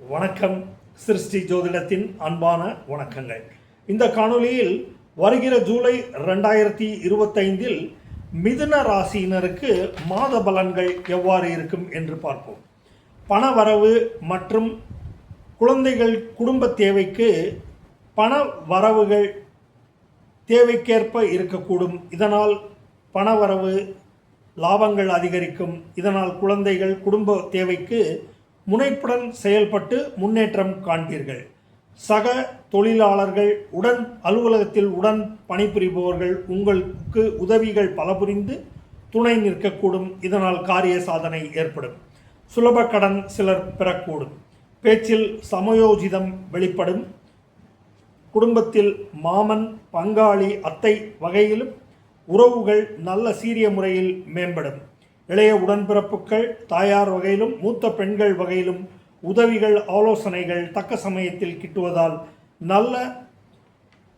வணக்கம் சிருஷ்டி ஜோதிடத்தின் அன்பான வணக்கங்கள். இந்த காணொளியில் வருகிற ஜூலை ரெண்டாயிரத்தி இருபத்தைந்தில் மிதுன ராசியினருக்கு மாத பலன்கள் எவ்வாறு இருக்கும் என்று பார்ப்போம். பண வரவு மற்றும் குழந்தைகள் குடும்ப தேவைக்கு பண வரவுகள் தேவைக்கேற்ப இருக்கக்கூடும். இதனால் பணவரவு லாபங்கள் அதிகரிக்கும். இதனால் குழந்தைகள் குடும்ப தேவைக்கு முனைப்புடன் செயல்பட்டு முன்னேற்றம் காண்பீர்கள். சக தொழிலாளர்கள் உடன் அலுவலகத்தில் உடன் பணிபுரிபவர்கள் உங்களுக்கு உதவிகள் பல புரிந்து துணை நிற்கக்கூடும். இதனால் காரிய சாதனை ஏற்படும். சுலப கடன் சிலர் பெறக்கூடும். பேச்சில் சமயோஜிதம் வெளிப்படும். குடும்பத்தில் மாமன் பங்காளி அத்தை வகையிலும் உறவுகள் நல்ல சீரிய முறையில் மேம்படும். இளைய உடன்பிறப்புகள் தாயார் வகையிலும் மூத்த பெண்கள் வகையிலும் உதவிகள் ஆலோசனைகள் தக்க சமயத்தில் கிட்டுவதால் நல்ல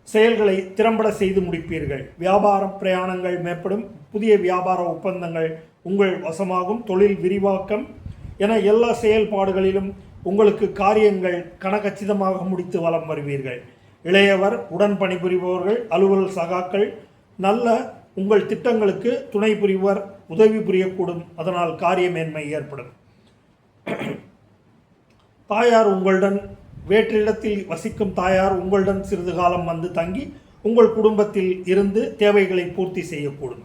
செயல்களை திறம்பட செய்து முடிப்பீர்கள். வியாபாரம் பிரயாணங்கள் மேம்படும். புதிய வியாபார ஒப்பந்தங்கள் உங்கள் வசமாகும். தொழில் விரிவாக்கம் என எல்லா செயல்பாடுகளிலும் உங்களுக்கு காரியங்கள் கனகச்சிதமாக முடித்து வலம் வருவீர்கள். இளையவர் உடன் பணிபுரிபவர்கள் அலுவல் சகாக்கள் நல்ல உங்கள் திட்டங்களுக்கு துணை புரிவர் உதவி புரியக்கூடும். அதனால் காரிய மேன்மை ஏற்படும். தாயார் உங்களுடன் வேற்றிடத்தில் வசிக்கும் தாயார் உங்களுடன் சிறிது காலம் வந்து தங்கி உங்கள் குடும்பத்தில் இருந்து தேவைகளை பூர்த்தி செய்யக்கூடும்.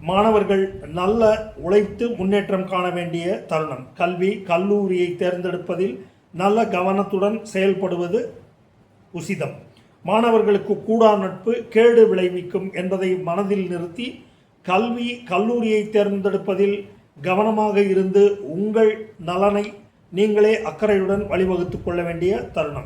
மாணவர்கள் நல்ல உழைத்து முன்னேற்றம் காண வேண்டிய தருணம். கல்வி கல்லூரியை தேர்ந்தெடுப்பதில் நல்ல கவனத்துடன் செயல்படுவது உசிதம். மாணவர்களுக்கு கூடா நட்பு கேடு விளைவிக்கும் என்பதை மனதில் நிறுத்தி கல்வி கல்லூரியை தேர்ந்தெடுப்பதில் கவனமாக இருந்து உங்கள் நலனை நீங்களே அக்கறையுடன் வழிவகுத்துக் கொள்ள வேண்டிய தருணம்.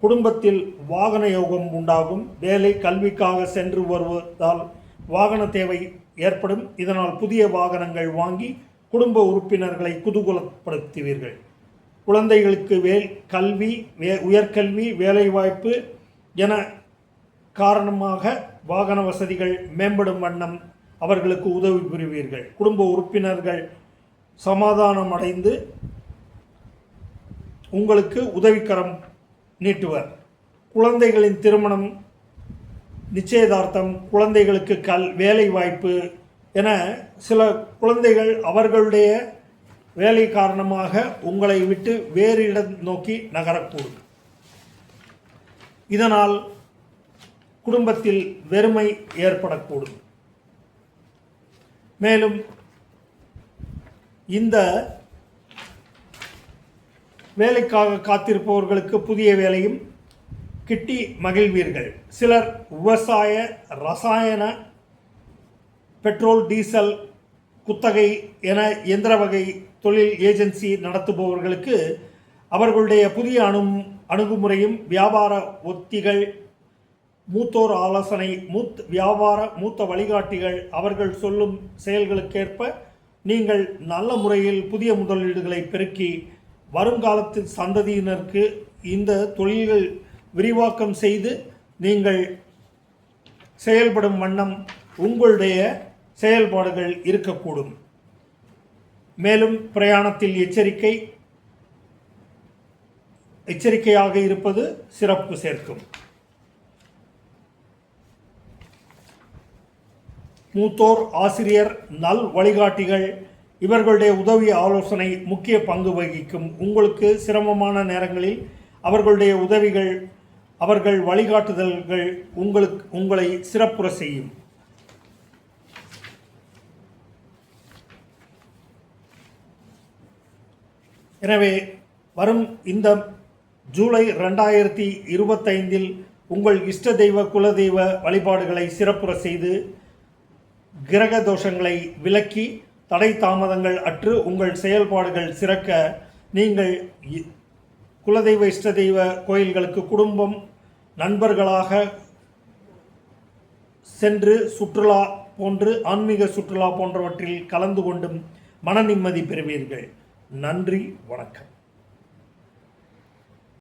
குடும்பத்தில் வாகன யோகம் உண்டாகும். வேலை கல்விக்காக சென்று வருவதால் வாகன தேவை ஏற்படும். இதனால் புதிய வாகனங்கள் வாங்கி குடும்ப உறுப்பினர்களை குதூகலப்படுத்துவீர்கள். குழந்தைகளுக்கு வேல் கல்வி வே உயர்கல்வி வேலைவாய்ப்பு என காரணமாக வாகன வசதிகள் மேம்படும் வண்ணம் அவர்களுக்கு உதவி புரிவீர்கள். குடும்ப உறுப்பினர்கள் சமாதானம் அடைந்து உங்களுக்கு உதவிக்கரம் நீட்டுவர். குழந்தைகளின் திருமணம் நிச்சயதார்த்தம் குழந்தைகளுக்கு கல் வேலை வாய்ப்பு என சில குழந்தைகள் அவர்களுடைய வேலை காரணமாக உங்களை விட்டு வேறு இடம் நோக்கி நகரக்கூடும். இதனால் குடும்பத்தில் வெறுமை ஏற்படக்கூடும். மேலும் இந்த வேலைக்காக காத்திருப்பவர்களுக்கு புதிய வேலையும் கிட்டி மகிழ்வீர்கள். சிலர் விவசாய ரசாயன பெட்ரோல் டீசல் குத்தகை என எந்திர வகை தொழில் ஏஜென்சி நடத்துபவர்களுக்கு அவர்களுடைய புதிய அணு அணுகுமுறையும் வியாபார ஒத்திகள் மூத்தோர் ஆலோசனை மூத் வியாபார மூத்த வழிகாட்டிகள் அவர்கள் சொல்லும் செயல்களுக்கேற்ப நீங்கள் நல்ல முறையில் புதிய முதலீடுகளை பெருக்கி வருங்காலத்தில் சந்ததியினருக்கு இந்த தொழில்கள் விரிவாக்கம் செய்து நீங்கள் செயல்படும் வண்ணம் உங்களுடைய செயல்பாடுகள் இருக்கக்கூடும். மேலும் பிரயாணத்தில் எச்சரிக்கை எச்சரிக்கையாக இருப்பது சிறப்பு சேர்க்கும். மூத்தோர் ஆசிரியர் நல் வழிகாட்டிகள் இவர்களுடைய உதவி ஆலோசனை முக்கிய பங்கு வகிக்கும். உங்களுக்கு சிரமமான நேரங்களில் அவர்களுடைய உதவிகள் அவர்கள் வழிகாட்டுதல்கள் உங்களுக்கு உங்களை சிறப்புற செய்யும். எனவே வரும் இந்த ஜூலை ரெண்டாயிரத்தி இருபத்தைந்தில் உங்கள் இஷ்ட தெய்வ குலதெய்வ வழிபாடுகளை சிறப்புற செய்து கிரக தோஷங்களை விலக்கி தடை தாமதங்கள் அற்று உங்கள் செயல்பாடுகள் சிறக்க நீங்கள் குலதெய்வ இஷ்ட தெய்வ கோயில்களுக்கு குடும்பம் நண்பர்களாக சென்று சுற்றுலா போன்று ஆன்மீக சுற்றுலா போன்றவற்றில் கலந்து கொண்டும் மன நிம்மதி பெறுவீர்கள். நன்றி வணக்கம்.